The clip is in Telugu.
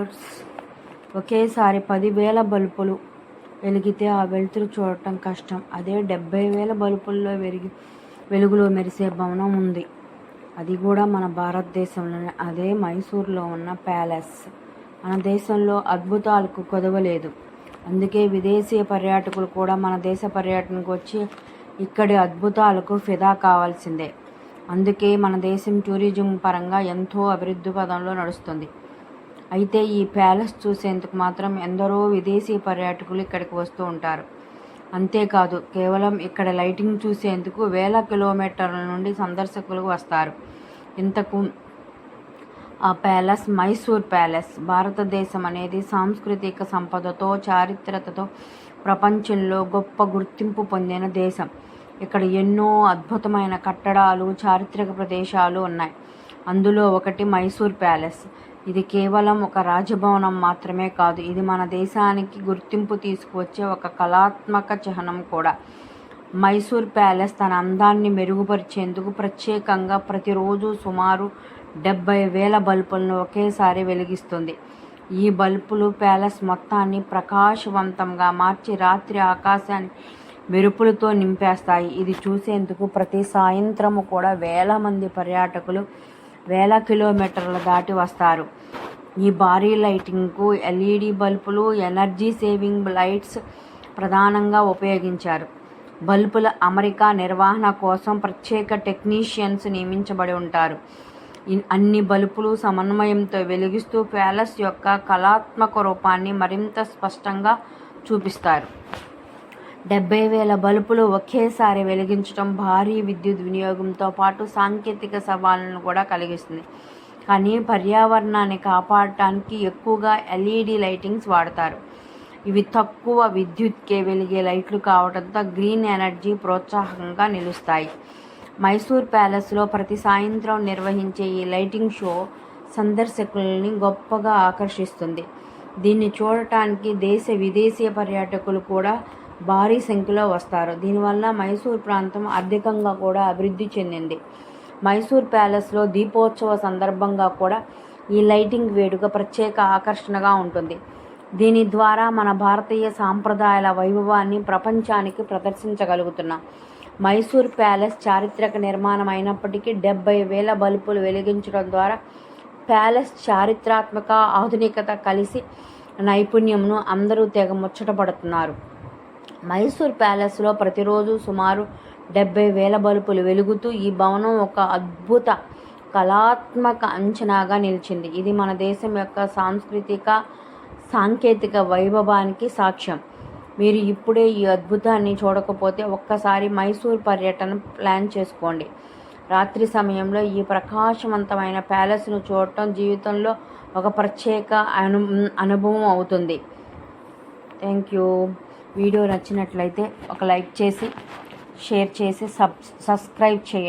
వ్యూవర్స్ ఒకేసారి పదివేల బల్బులు వెలిగితే ఆ వెలుతురు చూడటం కష్టం. అదే డెబ్బై వేల బల్బుల్లో వెలిగి వెలుగులో మెరిసే భవనం ఉంది. అది కూడా మన భారతదేశంలోనే. అదే మైసూర్లో ఉన్న ప్యాలెస్. మన దేశంలో అద్భుతాలకు కొదవలేదు. అందుకే విదేశీ పర్యాటకులు కూడా మన దేశ పర్యటనకు వచ్చి ఇక్కడి అద్భుతాలకు ఫిదా కావాల్సిందే. అందుకే మన దేశం టూరిజం పరంగా ఎంతో అభివృద్ధి పదంలో నడుస్తుంది. అయితే ఈ ప్యాలెస్ చూసేందుకు మాత్రం ఎందరో విదేశీ పర్యాటకులు ఇక్కడికి వస్తూ ఉంటారు. అంతేకాదు కేవలం ఇక్కడ లైటింగ్ చూసేందుకు వేల కిలోమీటర్ల నుండి సందర్శకులు వస్తారు. ఇంతకు ఆ ప్యాలెస్ మైసూర్ ప్యాలెస్ భారతదేశం అనేది సాంస్కృతిక సంపదతో చారిత్రతతో ప్రపంచంలో గొప్ప గుర్తింపు పొందిన దేశం. ఇక్కడ ఎన్నో అద్భుతమైన కట్టడాలు చారిత్రక ప్రదేశాలు ఉన్నాయి. అందులో ఒకటి మైసూర్ ప్యాలెస్. ఇది కేవలం ఒక రాజభవనం మాత్రమే కాదు ఇది మన దేశానికి గుర్తింపు తీసుకువచ్చే ఒక కళాత్మక చిహ్నం కూడా. మైసూర్ ప్యాలెస్ తన అందాన్ని మెరుగుపరిచేందుకు ప్రత్యేకంగా ప్రతిరోజు సుమారు డెబ్బై వేల బల్బులను ఒకేసారి వెలిగిస్తుంది. ఈ బల్బులు ప్యాలెస్ మొత్తాన్ని ప్రకాశవంతంగా మార్చి రాత్రి ఆకాశాన్ని మెరుపులతో నింపేస్తాయి. ఇది చూసేందుకు ప్రతి సాయంత్రము కూడా వేల మంది పర్యాటకులు వేల కిలోమీటర్ల దాటి వస్తారు. ఈ భారీ లైటింగ్కు ఎల్ఈడి బల్బులు ఎనర్జీ సేవింగ్ లైట్స్ ప్రధానంగా ఉపయోగించారు. బల్బుల అమరిక నిర్వహణ కోసం ప్రత్యేక టెక్నీషియన్స్ నియమించబడి ఉంటారు. అన్ని బల్బులు సమన్వయంతో వెలిగిస్తూ ప్యాలెస్ యొక్క కళాత్మక రూపాన్ని మరింత స్పష్టంగా చూపిస్తారు. డెబ్బై వేల బల్బులు ఒకేసారి వెలిగించడం భారీ విద్యుత్ వినియోగంతో పాటు సాంకేతిక సవాళ్ళను కూడా కలిగిస్తుంది. కానీ పర్యావరణాన్ని కాపాడటానికి ఎక్కువగా ఎల్ఈడి లైటింగ్స్ వాడతారు. ఇవి తక్కువ విద్యుత్కే వెలిగే లైట్లు కావడంతో గ్రీన్ ఎనర్జీ ప్రోత్సాహకంగా నిలుస్తాయి. మైసూర్ ప్యాలెస్లో ప్రతి సాయంత్రం నిర్వహించే ఈ లైటింగ్ షో సందర్శకులని గొప్పగా ఆకర్షిస్తుంది. దీన్ని చూడటానికి దేశ విదేశీ పర్యాటకులు కూడా భారీ సంఖ్యలో వస్తారు. దీనివల్ల మైసూర్ ప్రాంతం ఆర్థికంగా కూడా అభివృద్ధి చెందింది. మైసూర్ ప్యాలెస్లో దీపోత్సవ సందర్భంగా కూడా ఈ లైటింగ్ వేడుక ప్రత్యేక ఆకర్షణగా ఉంటుంది. దీని ద్వారా మన భారతీయ సాంప్రదాయాల వైభవాన్ని ప్రపంచానికి ప్రదర్శించగలుగుతున్నాం. మైసూర్ ప్యాలెస్ చారిత్రక నిర్మాణం అయినప్పటికీ డెబ్బై వేల బల్బులు వెలిగించడం ద్వారా ప్యాలెస్ చారిత్రాత్మక ఆధునికత కలిసి నైపుణ్యంను అందరూ తెగ ముచ్చటపడుతున్నారు. మైసూర్ ప్యాలెస్లో ప్రతిరోజు సుమారు డెబ్బై వేల బల్బులు వెలుగుతూ ఈ భవనం ఒక అద్భుత కళాత్మక అంచనాగా నిలిచింది. ఇది మన దేశం యొక్క సాంస్కృతిక సాంకేతిక వైభవానికి సాక్ష్యం. మీరు ఇప్పుడే ఈ అద్భుతాన్ని చూడకపోతే ఒక్కసారి మైసూర్ పర్యటన ప్లాన్ చేసుకోండి. రాత్రి సమయంలో ఈ ప్రకాశవంతమైన ప్యాలెస్ను చూడటం జీవితంలో ఒక ప్రత్యేక అను అనుభవం అవుతుంది. Thank you. వీడియో నచ్చినట్లయితే ఒక లైక్ చేసి షేర్ చేసి సబ్ సబ్స్క్రైబ్ చేయండి.